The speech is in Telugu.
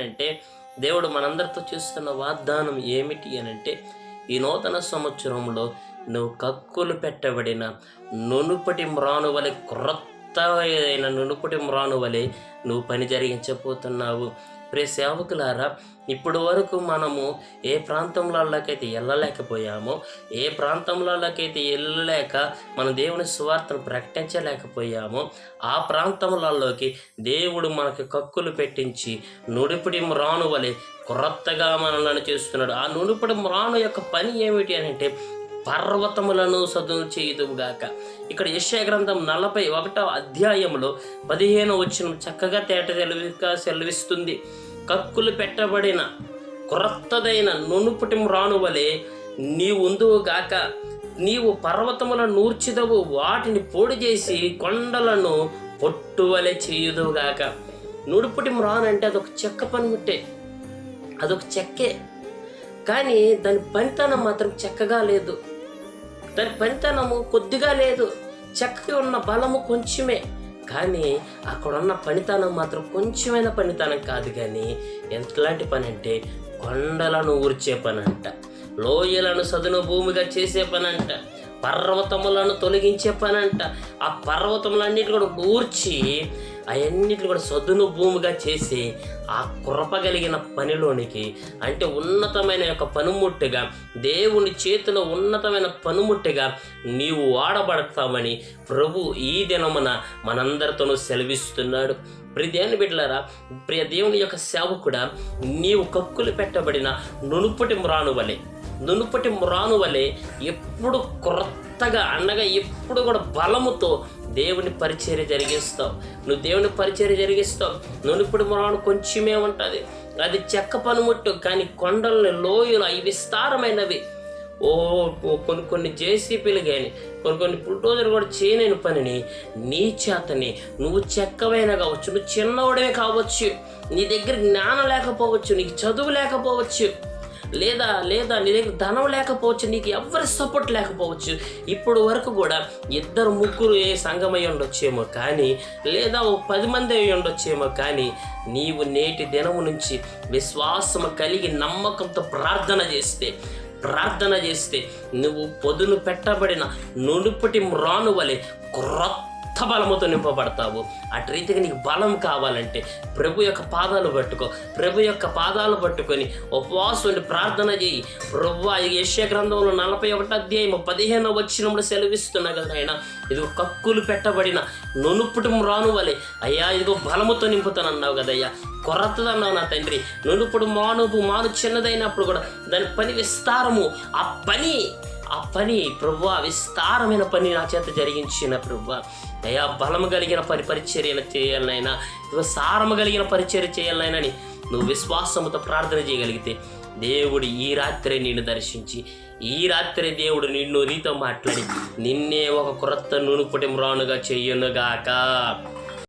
అంటే దేవుడు మనందరితో చేస్తున్న వాగ్దానం ఏమిటి అని అంటే ఈ నూతన సంవత్సరంలో నువ్వు కక్కులు పెట్టబడిన నునుపటి మ్రాను వలె క్రొత్త అయిన నునుపటి మ్రాను వలె నువ్వు పని జరిగించబోతున్నావు. ప్రే సేవకులారా ఇప్పటి వరకు మనము ఏ ప్రాంతంలోకైతే వెళ్ళలేకపోయామో ఏ ప్రాంతంలోకైతే వెళ్ళలేక మన దేవుని సువార్తను ప్రకటించలేకపోయామో ఆ ప్రాంతములలోకి దేవుడు మనకు కక్కులు పెట్టించి నుడిపిడి మ్రాను వలె క్రొత్తగా మనలను చేస్తున్నాడు. ఆ నుడిపిడి మ్రాను యొక్క పని ఏమిటి అని అంటే పర్వతములను సదును చేయుదుగాక ఇక్కడ యశ్య గ్రంథం నలభై ఒకటో అధ్యాయంలో పదిహేను వచ్చిన చక్కగా తేట సెలవిగా సెలవిస్తుంది. కక్కులు పెట్టబడిన క్రొత్తదైన నునుపుటి రాణువలే వలె నీవు పర్వతముల నీవు నూర్చిదవు వాటిని పొడి చేసి కొండలను పొట్టువలె చేయుదువుగాక నుడుపుటి మ్రాను అంటే అదొక చెక్క పనిముట్టే అదొక చెక్కే. కానీ దాని పనితనం మాత్రం చెక్కగా లేదు. దాని పనితనము కొద్దిగా లేదు. చెక్కకి ఉన్న బలము కొంచెమే. కానీ అక్కడున్న పనితనం మాత్రం కొంచెమైన పనితనం కాదు కానీ ఎంతలాంటి పని అంటే కొండలను ఊర్చే పని అంట లోయలను సదును భూమిగా చేసే పని అంట పర్వతములను తొలగించే పని అంట ఆ పర్వతములన్నిటి కూడా ఊర్చి అవన్నిటిని కూడా సదును భూమిగా చేసి ఆ కృపగలిగిన పనిలోనికి అంటే ఉన్నతమైన యొక్క పనిముట్టుగా దేవుని చేతిలో ఉన్నతమైన పనిముట్టుగా నీవు వాడబడతామని ప్రభు ఈ దినమున మనందరితోనూ సెలవిస్తున్నాడు. ప్రియ దేవుని బిడ్డలారా ప్రియ దేవుని యొక్క సేవకుడా నీవు కక్కులు పెట్టబడిన నునుపుటి మ్రాను నునుపటి మ్రాను వలె ఎప్పుడు క్రొత్తగా అనగా ఎప్పుడు కూడా బలముతో దేవుని పరిచర్య జరిగిస్తావు. నువ్వు దేవుని పరిచర్య జరిగిస్తావు. నునుపుడు మురాను కొంచెమే ఉంటుంది. అది చెక్క పనిముట్టు కానీ కొండలని లోయలు అవి విస్తారమైనవి. ఓ ఓ కొన్ని కొన్ని జేసీపీలు కానీ కొన్ని కొన్ని బుల్డోజర్ కూడా చేయలేని పనిని నీ చేతని నువ్వు చెక్కవైనా కావచ్చు నువ్వు చిన్నవాడమే కావచ్చు నీ దగ్గర జ్ఞానం లేకపోవచ్చు నీకు చదువు లేకపోవచ్చు. లేదా లేదా నీ దగ్గర ధనం లేకపోవచ్చు నీకు ఎవరి సపోర్ట్ లేకపోవచ్చు ఇప్పుడు వరకు కూడా ఇద్దరు ముగ్గురు ఏ సంఘమై ఉండొచ్చేమో కానీ లేదా ఓ పది మంది అయి ఉండొచ్చేమో కానీ నీవు నేటి దినము నుంచి విశ్వాసము కలిగి నమ్మకంతో ప్రార్థన చేస్తే ప్రార్థన చేస్తే నువ్వు పొదును పెట్టబడిన నునుపటి మ్రాను వలె క్రొత్త బలముతో నింపబడతావు. అటు రీతిగా నీకు బలం కావాలంటే ప్రభు యొక్క పాదాలు పట్టుకో. ప్రభు యొక్క పాదాలు పట్టుకొని ఉపవాసం ఉండి ప్రార్థన చేయి. ప్రభు యశ్య గ్రంథంలో నలభై ఒకటి అధ్యాయం పదిహేను వచ్చినప్పుడు సెలవిస్తున్నా కదా ఆయన. ఇదిగో కక్కులు పెట్టబడిన నునుపుటం రాను వలె అయ్యా ఇదిగో బలముతో నింపుతానన్నావు కదయ్యా కొరతదన్నావు నా తండ్రి. నునుపుడు మానుపు మాను చిన్నదైనప్పుడు కూడా దాని పని విస్తారము. ఆ పని ఆ పని ప్రభు విస్తారమైన పని నా చేత జరిగించిన ప్రభు అయ్యా బలము కలిగిన పని పరిచర్యను చేయాలనైనా ఇదిగో సారము కలిగిన పరిచర్య చేయాలనైనా నువ్వు విశ్వాసముతో ప్రార్థన చేయగలిగితే దేవుడు ఈ రాత్రి నిన్ను దర్శించి ఈ రాత్రి దేవుడు నిన్ను నీతో మాట్లాడి నిన్నే ఒక క్రొత్త నునుపుటి మ్రానుగా చెయ్యునుగాక